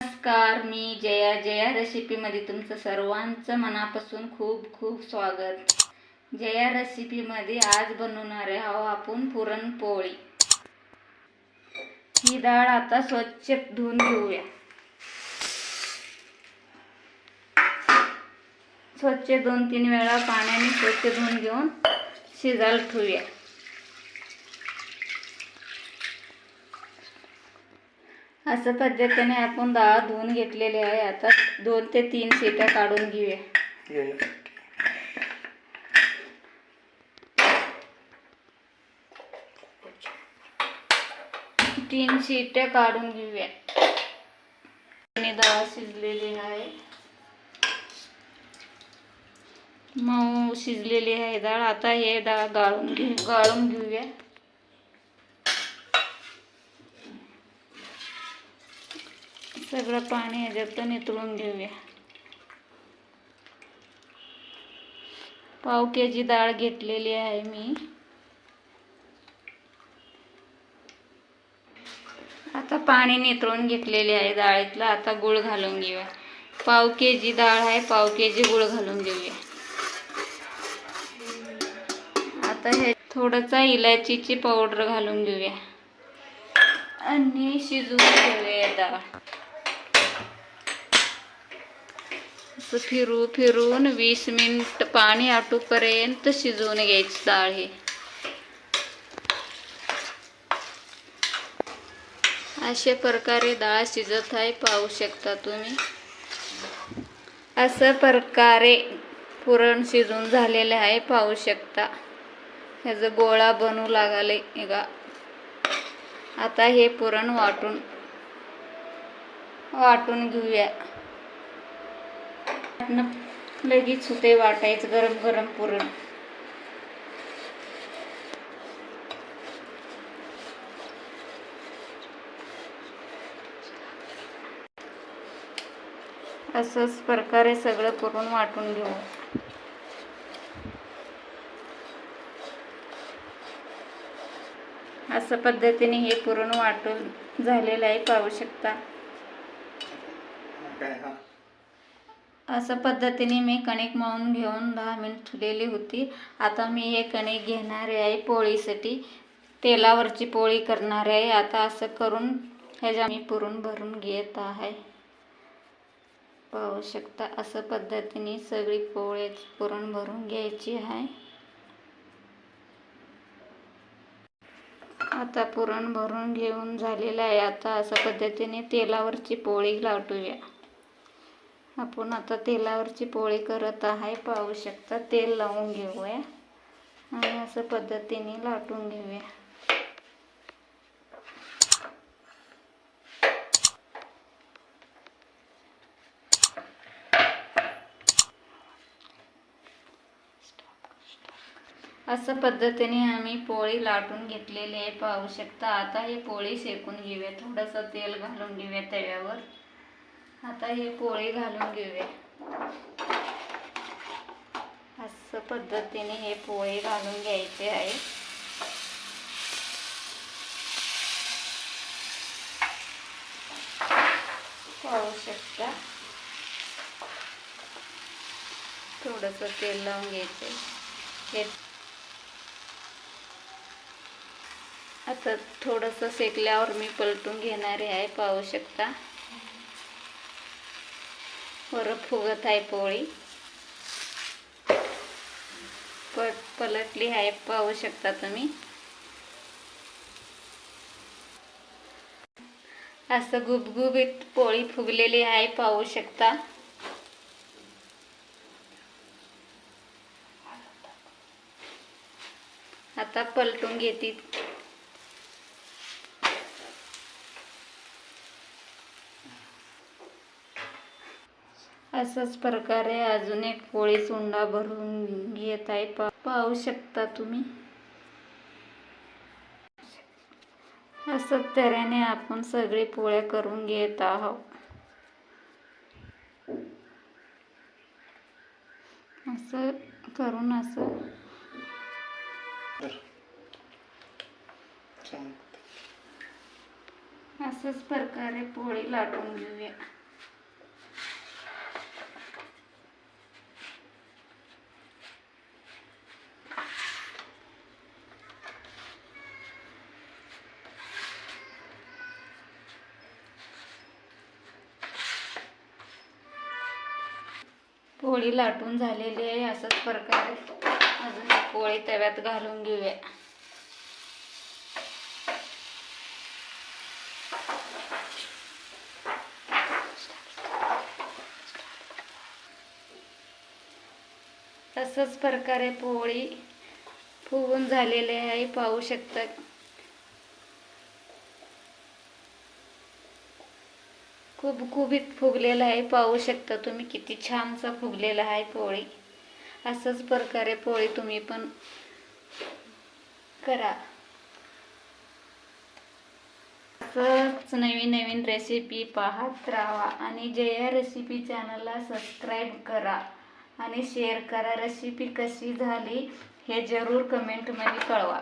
नमस्कार मी जया जया रेसिपीमध्ये तुमचं सर्वांचं मनापासून खूप खूप स्वागत. जया रेसिपीमध्ये आज बनवणार आहोत आपण पुरणपोळी. ही डाळ आता स्वच्छ धुवून घेऊया. स्वच्छ दोन तीन वेळा पाण्याने स्वच्छ धुवून घेऊन शिजायला ठेवूया. असं पद्धतीने आपण डाळ धुवून घेतलेली आहे. आता दोन ते तीन शिट्या काढून घेऊया. तीन शिट्या काढून घेऊया. आणि डाळ शिजलेली आहे. मऊ शिजलेली आहे डाळ. आता हे डाळ गाळून घेऊ गाळून घेऊया. सगळं पाणी ह्याच्यात नितळून घेऊया. पाव के जी डाळ घेतलेली आहे मी. आता पाणी नितळून घेतलेले आहे डाळीतलं. आता गुळ घालून घेऊया. पाव के जी डाळ आहे पाव के जी गुळ घालून घेऊया. आता हे थोडंसा इलायचीची पावडर घालून घेऊया. आणि शिजवून घेऊया डाळ. असं फिरू फिरून वीस मिनिट पाणी आटूपर्यंत शिजवून घ्यायची डाळ हे. अशा प्रकारे डाळ शिजत आहे पाहू शकता तुम्ही. असं प्रकारे पुरण शिजून झालेलं आहे पाहू शकता. ह्याचं गोळा बनू लागले का आता हे पुरण वाटून वाटून घेऊया. लगेच होते वाटायचं गरम गरम पुरण. असंच प्रकारे सगळं पुरण वाटून घेऊ. असं पद्धतीने हे पुरण वाटून झालेलं आहे पाहू शकता. असं पद्धतीने मी कणिक मळून घेऊन दहा मिनिट ठेवलेली होती. आता मी हे कणिक घेणारे आहे पोळीसाठी. तेलावरची पोळी करणार आहे. आता असं करून ह्याच्या मी पुरण भरून घेत आहे. पाहू शकता असं पद्धतीने सगळी पोळी पुरण भरून घ्यायची आहे. आता पुरण भरून घेऊन झालेलं आहे. आता अशा पद्धतीने तेलावरची पोळी लाटूया. आपण आता तेलावरची पोळी करत आहे पाहू शकता. तेल लावून घेऊया आणि असं पद्धतीने लाटून घेऊया. असं पद्धतीने आम्ही पोळी लाटून घेतलेली आहे पाहू शकता. आता हे पोळी शेकून घेऊया. थोडंसं तेल घालून घेऊया तव्यावर. आता हे पोळी घालून घेऊया. असं पद्धतीने हे पोळी घालून घ्यायचे आहे. पाहू शकता. थोडंसं तेल लावून घ्यायचं हे आता थोडंसं शेकल्यावर मी पलटून घेणारे आहे पाहू शकता. वर फुगत आहे पोळी. पट पलटली आहे पाहू शकता तुम्ही. असं गुबगुबीत पोळी फुगलेली आहे पाहू शकता. आता पलटून घेते. असाच प्रकारे अजून एक पोळी चुंडा भरून घेत आहे. पा पाहू शकता तुम्ही. असं तऱ्हेने आपण सगळे पोळ्या करून घेत आहोत. असं करून असं. असंच प्रकारे पोळी लाटून घेऊया. पोळी लाटून झालेली आहे असंच प्रकारे. अजून पोळी तव्यात घालून घेऊया. तसंच प्रकारे पोळी फुगून झालेली आहे पाहू शकता. खूप खूबीत फुगलेला आहे. पाहू शकता तुम्ही किती छानसा फुगलेला आहे पोळी. असंच प्रकारे पोळी तुम्ही पण करा. असंच नवीन नवीन रेसिपी पाहत राहा आणि जया रेसिपी चॅनलला सबस्क्राईब करा आणि शेअर करा. रेसिपी कशी झाली हे जरूर कमेंटमध्ये कळवा.